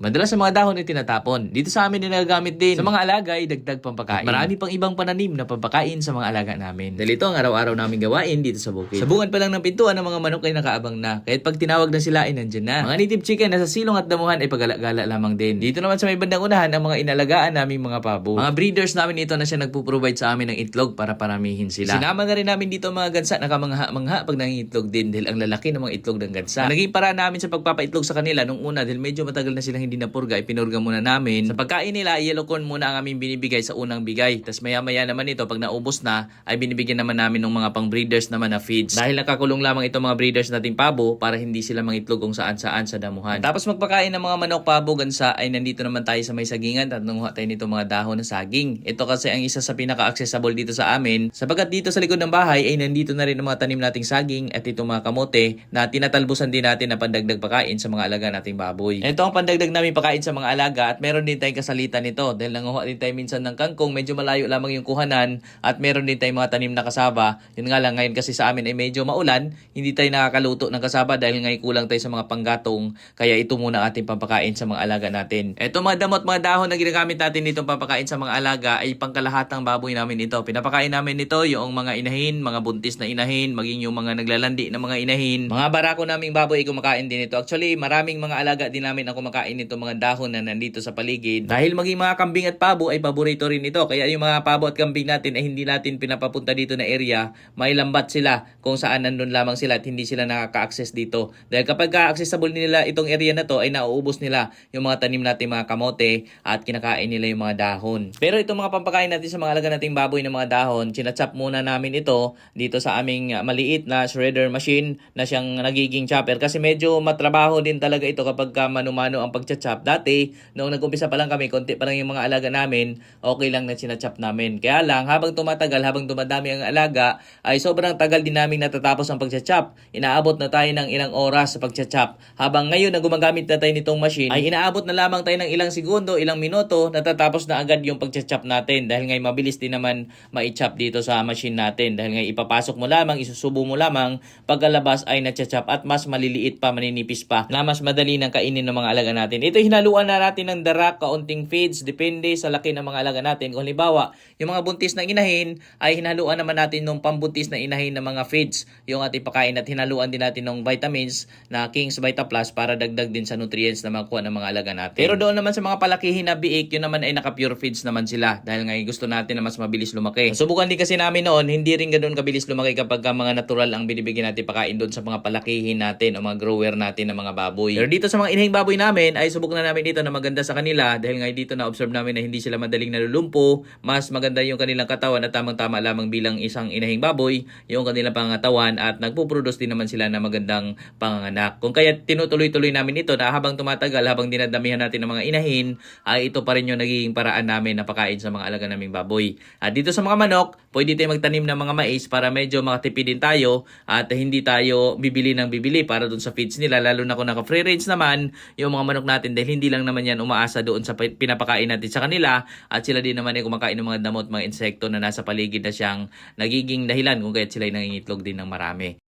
Madalas sa mga dahon ay tinatapon. Dito sa amin nagagamit din sa mga alaga ay dagdag pampakain. At marami pang ibang pananim na pampakain sa mga alaga namin. Dahil ito ang araw-araw namin gawain dito sa bukid. Sa bungan pa lang ng pintuan ng mga manok ay nakaabang na. Kahit pag tinawag na sila ay nandyan na. Mga native chicken na sa silong at damuhan ay pagala-gala lamang din. Dito naman sa may bandang unahan ang mga inalagaan naming mga pabo. Mga breeders namin ito na siya nagpo-provide sa amin ng itlog para paramihin sila. Sinama na rin namin dito ang mga gansa na kamangha-mangha pag nangingitlog din dahil ang lalaki ng mga itlog ng gansa. Ang naging paraan namin sa pagpapaitlog sa kanila nung una dahil medyo matagal na silang hindi napurga, ipinurga muna namin. Sa pagkain nila, yellow corn muna ang aming binibigay sa unang bigay. Tapos maya-maya naman ito, pag naubos na, ay binibigyan naman namin ng mga pang breeders naman na feeds. Dahil nakakulong lamang ito mga breeders nating pabo para hindi sila mangitlog kung saan-saan sa damuhan. Tapos magpakain ng mga manok, pabo, gansa ay nandito naman tayo sa may sagingan at nanguha tayo nito mga dahon ng saging. Ito kasi ang isa sa pinaka-accessible dito sa amin. Sapagkat dito sa likod ng bahay ay nandito na rin ang mga tanim nating saging at itong mga kamote na tinatalbusan din natin na pandagdag pagkain sa mga alaga nating baboy. Ito ang pandagdag namin pagkain sa mga alaga at meron din tayong kasalitan nito dahil nanguha din tayo minsan ng kangkong medyo malayo lamang yung kuhanan at meron din tayong mga tanim na kasaba. Yun nga lang ngayon kasi sa amin ay medyo maulan, hindi tayo nakakaluto ng kasaba dahil ngayon kulang tayo sa mga panggatong kaya ito muna ating pampakain sa mga alaga natin. Ito mga damot mga dahon na ginagamit natin ditong pampakain sa mga alaga ay pangkalahatang baboy namin ito. Pinapakain namin nito yung mga inahin, mga buntis na inahin, maging yung mga naglalandi na mga inahin. Mga barako naming baboy ay kumakain din ito. Actually, maraming mga alaga din namin ang kumakain nito mga dahon na nandito sa paligid. Dahil maging mga kambing at pabo ay paborito rin ito. Kaya yung mga pabo at kambing natin ay hindi natin pinapapunta dito na area. May lambat sila kung saan nandun lamang sila at hindi sila nakaka-access dito. Dahil kapag ka-accessible nila itong area na to ay nauubos nila yung mga tanim natin mga kamote at kinakain nila yung mga dahon. Pero itong mga pampakain natin sa mga alaga nating baboy ng mga dahon, chinachop muna namin ito dito sa aming uh, maliit na shredder machine na siyang nagiging chopper kasi medyo matrabaho din talaga ito kapag ka mano-mano ang pagchachop. Dati, noong nag-umpisa pa lang kami, konti pa lang yung mga alaga namin, okay lang na chinachop namin. Kaya lang, habang tumatagal, habang dumadami ang alaga, ay sobrang tagal din namin natatapos ang pagchachop. Inaabot na tayo ng ilang oras sa pagchachop. Habang ngayon na gumagamit na tayo nitong machine, ay inaabot na lamang tayo ng ilang segundo, ilang minuto, natatapos na agad yung pagchachop natin. Dahil ngay mabilis din naman ma-chop dito sa machine natin. Dahil ngay ipapasok mo lamang, isusubo mo lamang, pagkalabas ay na-chop at mas maliliit pa, maninipis pa, na mas madali nang kainin ng mga alaga natin. Ito hinaluan na natin ng darak, kaunting feeds, depende sa laki ng mga alaga natin. Kung halimbawa, yung mga buntis na inahin, ay hinaluan naman natin ng pambuntis na inahin ng mga feeds, yung ating pakain at hinaluan din natin ng vitamins na King's Vita Plus para dagdag din sa nutrients na makuha ng mga alaga natin. Pero doon naman sa mga palakihin na biik, yun naman ay naka-pure feeds naman sila dahil nga gusto natin na mas mabilis lumaki. Subukan din kasi namin noon, hindi rin ganoon kabilis lumaki kapag ka mga natural ang binibigyan natin pakain doon sa mga palakihin natin o mga grower natin ng mga baboy. Pero dito sa mga inahing baboy namin, ay subok na namin dito na maganda sa kanila dahil nga dito na-observe namin na hindi sila madaling nalulumpo, mas maganda yung kanilang katawan at tamang-tama lamang bilang isang inahing baboy, yung kanilang pangangatawan at nagpo-produce din naman sila na magandang panganganak. Kung kaya tinutuloy-tuloy namin ito na habang tumatagal, habang dinadamihan natin ng mga inahin, ay ito pa rin yung nagiging paraan namin na pakain sa mga alaga naming baboy. At dito sa mga manok, pwede tayo magtanim ng mga mais para medyo makatipid din tayo at hindi tayo bibili ng bibili para dun sa feeds nila. Lalo na kung naka-free range naman yung mga manok natin dahil hindi lang naman yan umaasa doon sa pi- pinapakain natin sa kanila at sila din naman ay kumakain ng mga damot, mga insekto na nasa paligid na siyang nagiging dahilan kung kaya sila ay nangingitlog din ng marami.